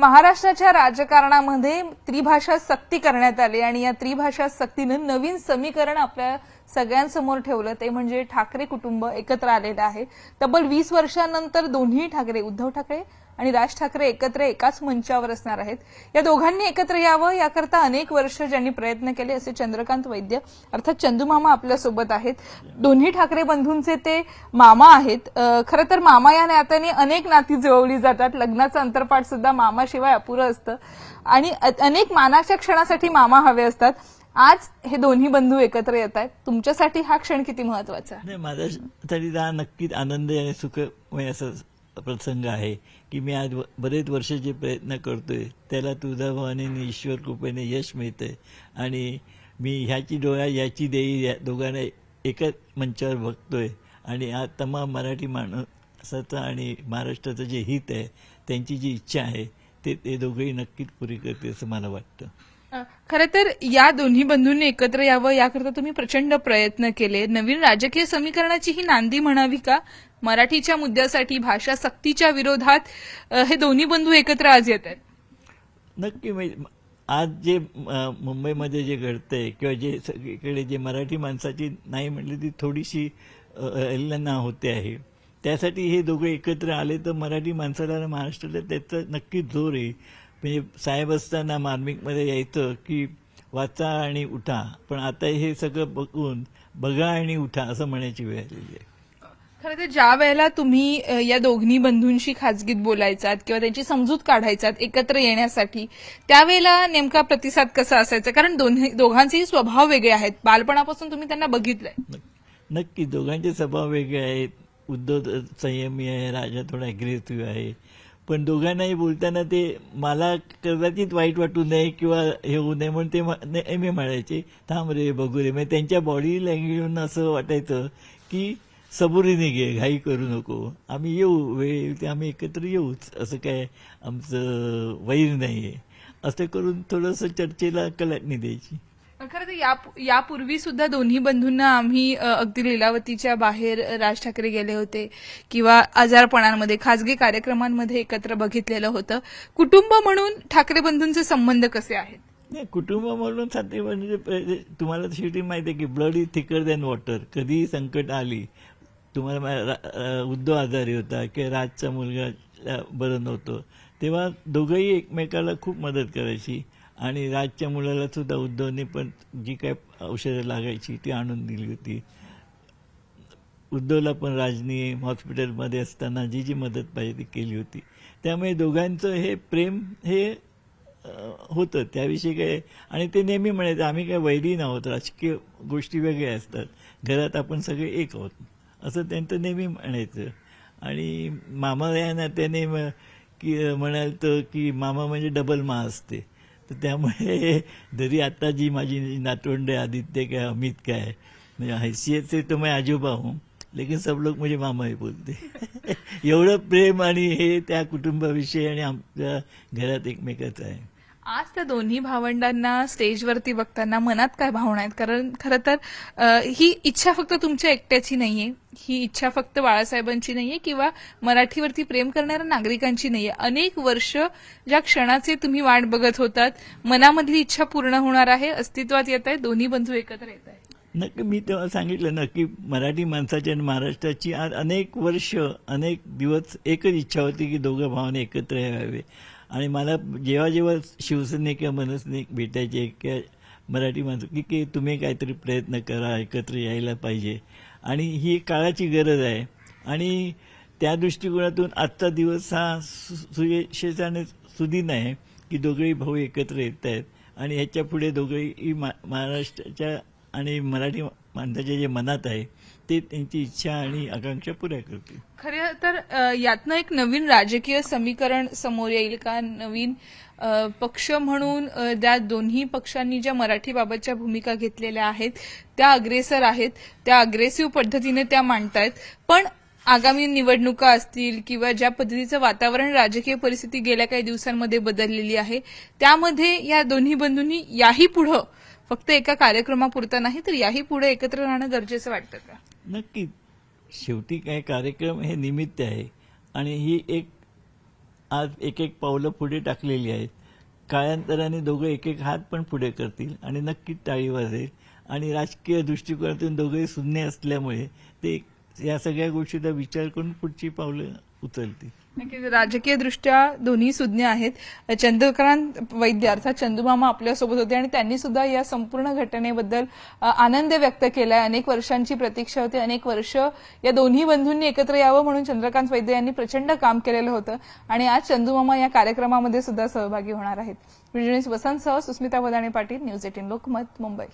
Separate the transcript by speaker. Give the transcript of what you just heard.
Speaker 1: महाराष्ट्राच्या राजकारणामध्ये त्रिभाषा सक्ती करण्यात आली आणि या त्रिभाषा सक्तीनं नवीन समीकरण आपल्या सगळ्यांसमोर ठेवलं. ते म्हणजे ठाकरे कुटुंब एकत्र आलेलं आहे. तब्बल वीस वर्षांनंतर दोन्ही ठाकरे उद्धव ठाकरे आणि राज ठाकरे एकत्र एकाच मंचावर असणार आहेत. या दोघांनी एकत्र यावं याकरता अनेक वर्ष ज्यांनी प्रयत्न केले असे चंद्रकांत वैद्य अर्थात चंदूमामा आपल्यासोबत आहेत. दोन्ही ठाकरे बंधूंचे ते मामा आहेत. खरं तर मामा या नात्याने अनेक नाती जुळवली जातात. लग्नाचं अंतरपाठ सुद्धा मामाशिवाय अपुरं असतं. आणि अनेक मानाच्या क्षणासाठी मामा हवे असतात. आज हे दोन्ही बंधू एकत्र येत आहेत. तुमच्यासाठी हा क्षण किती महत्त्वाचा आहे?
Speaker 2: तरी नक्कीच आनंद आणि सुख म्हणजे असं प्रसंग आहे की मी आज बरेच वर्ष जे प्रयत्न करतोय त्याला तुझा भवानी आणि ईश्वर कृपेने यश मिळतंय. आणि मी ह्याची डोळा याची देई या दोघांना एकच मंचावर बघतोय. आणि आज तमाम मराठी माणसाचं आणि महाराष्ट्राचं जे हित आहे त्यांची जी इच्छा आहे ते ते दोघंही नक्कीच पुरी करते असं मला वाटतं.
Speaker 1: खरं तर या दोन्ही बंधूंनी एकत्र यावं याकरता तुम्ही प्रचंड प्रयत्न केले. नवीन राजकीय समीकरणाची ही नांदी म्हणावी का? मराठीच्या मुद्द्यासाठी भाषा सक्तीच्या विरोधात हे दोन्ही बंधू एकत्र आज येत आहेत.
Speaker 2: नक्की म्हणजे आज जे मुंबईमध्ये जे घडतंय किंवा जे सगळीकडे जे मराठी माणसाची नाही म्हटली ती थोडीशी अ, होते आहे. त्यासाठी हे दोघे एकत्र आले तर मराठी माणसाला आणि महाराष्ट्राला त्याचा नक्कीच जोर आहे. म्हणजे साहेब असताना मार्मिकमध्ये यायचं की वाचा आणि उठा. पण आता हे सगळं बघून बघा आणि उठा असं म्हणायची वेळ आलेली आहे.
Speaker 1: खरं तर ज्या वेळेला तुम्ही या दोघी बंधूंशी खाजगीत बोलायचात किंवा त्यांची समजूत काढायचात एकत्र येण्यासाठी त्यावेळेला नेमका प्रतिसाद कसा असायचा? कारण दोन्ही दोघांचेही स्वभाव वेगळे आहेत. बालपणापासून तुम्ही त्यांना बघितलंय.
Speaker 2: नक्की नक्की. दोघांचे स्वभाव वेगळे आहेत. उद्धव संयमी आहे राजा थोडा अग्रेसिव्ह आहे. पण दोघांनाही बोलताना ते मला कदाचित वाईट वाटू नये किंवा हे होऊ नये म्हणून ते म- नेहमी म्हणायचे थांब रे बघू रे. म्हणजे त्यांच्या बॉडी लँग्वेजवरून असं वाटायचं की सबुरीने घे घाई करू नको. आम्ही येऊ वेळ ते आम्ही एकत्र येऊच. असं काय आमचं वैर नाही आहे असं करून थोडंसं चर्चेला कलाटणी द्यायची.
Speaker 1: खरं तर या यापूर्वी सुद्धा दोन्ही बंधूंना आम्ही अगदी लीलावतीच्या बाहेर राज ठाकरे गेले होते किंवा आजारपणांमध्ये खासगी कार्यक्रमांमध्ये एकत्र बघितलेलं होतं. कुटुंब म्हणून ठाकरे बंधूंचे संबंध कसे आहेत?
Speaker 2: नाही कुटुंब म्हणून साधे म्हणजे तुम्हाला शेवटी माहिती आहे की blood is thicker than water कधीही संकट आली तुम्हाला उद्धव आजारी होता किंवा राजचा मुलगा बरं नव्हतं. तेव्हा दोघंही एकमेकाला खूप मदत करायची आणि राजच्या मुलाला सुद्धा उद्धवने पण जी काय औषधं लागायची ती आणून दिली होती. उद्धवला पण राजनी हॉस्पिटलमध्ये असताना जी जी मदत पाहिजे ती केली होती. त्यामुळे दोघांचं हे प्रेम हे होतं. त्याविषयी काय आणि ते नेहमी म्हणायचं आम्ही काय वैरी आहोत राजकीय गोष्टी वेगळ्या असतात. घरात आपण सगळे एक आहोत. असं त्यांचं नेहमी म्हणायचं. आणि मामा या नात्याने की म्हणाल तर की मामा म्हणजे डबल मा असते. तर त्यामुळे जरी आता जी माझी नातवंड आहे, आदित्य काय अमित काय म्हणजे हैसियत से तो मैं आजोबा हूँ लेकिन सब लोग मुझे मामा ही बोलते. एवढं प्रेम आणि हे त्या कुटुंबाविषयी आणि आमच्या घरात एकमेकाचं आहे.
Speaker 1: आज त्या दोन्ही भावंडांना स्टेजवरती बघताना मनात काय भावना आहेत? कारण खरं तर ही इच्छा फक्त तुमच्या एकट्याची नाहीये. ही इच्छा फक्त बाळासाहेबांची नाहीये किंवा मराठीवरती प्रेम करणाऱ्या नागरिकांची नाहीये. अनेक वर्ष ज्या क्षणाचे तुम्ही वाट बघत होतात मनामधली इच्छा पूर्ण होणार आहे अस्तित्वात येत आहे दोन्ही बंधू एकत्र येत आहे
Speaker 2: नक्की मी तेव्हा सांगितलं ना की मराठी माणसाची आणि महाराष्ट्राची आज अनेक वर्ष अनेक दिवस एकच इच्छा होती की दोघं भावाने एकत्र यावे. आणि मला जेव्हा जेव्हा शिवसेने किंवा मनसने भेटायचे किंवा मराठी माणसं की की तुम्ही काहीतरी प्रयत्न करा एकत्र यायला पाहिजे. आणि ही काळाची गरज आहे. आणि त्या दृष्टिकोनातून आजचा दिवस हा सु- सुयशेचा सुदीन आहे की दोघेही भाऊ एकत्र येत आहेत. आणि ह्याच्या पुढे दोघेही मा महाराष्ट्राच्या आणि मराठी माणसाच्या जे मनात आहे ते त्यांची इच्छा आणि आकांक्षा पुऱ्या करतील.
Speaker 1: खरं तर अ, यातनं एक नवीन राजकीय समीकरण समोर येईल का? नवीन अ, पक्ष म्हणून अ, त्या दोन्ही पक्षांनी ज्या मराठीबाबतच्या भूमिका घेतलेल्या आहेत त्या अग्रेसर आहेत त्या अग्रेसिव्ह पद्धतीने त्या मांडतायत. पण आगामी निवडणुका असतील किंवा ज्या पद्धतीचं वातावरण राजकीय परिस्थिती गेल्या काही दिवसांमध्ये बदललेली आहे त्यामध्ये या दोन्ही बंधूंनी याही पुढं फक्त एका कार्यक्रमापुरता नाही तर याही पुढे एकत्र राहणं गरजेचं वाटतं का?
Speaker 2: नक्की. शेवटी काय कार्यक्रम हे निमित्त आहे. आणि ही एक आज एक एक पावलं पुढे टाकलेली आहेत. काळांतराने दोघं एक एक हात पण पुढे करतील आणि नक्कीच टाळी वाजेल. आणि राजकीय दृष्टिकोनातून दोघंही शून्य असल्यामुळे ते या सगळ्या गोष्टीचा विचार करून पुढची पावलं उचलतील.
Speaker 1: राजकीय दृष्ट्या दोन्ही सुज्ञ आहेत. चंद्रकांत वैद्य अर्थात चंदूमामा आपल्यासोबत होते आणि त्यांनी सुद्धा या संपूर्ण घटनेबद्दल आनंद व्यक्त केलाय. अनेक वर्षांची प्रतीक्षा होती. अनेक वर्ष या दोन्ही बंधूंनी एकत्र यावं म्हणून चंद्रकांत वैद्य यांनी प्रचंड काम केलेलं होतं. आणि आज चंदूमामा या कार्यक्रमामध्ये सुद्धा सहभागी होणार आहेत. व्हिडिओ वसंतसह सुस्मिता वदाणे पाटील न्यूज एटीन लोकमत मुंबई.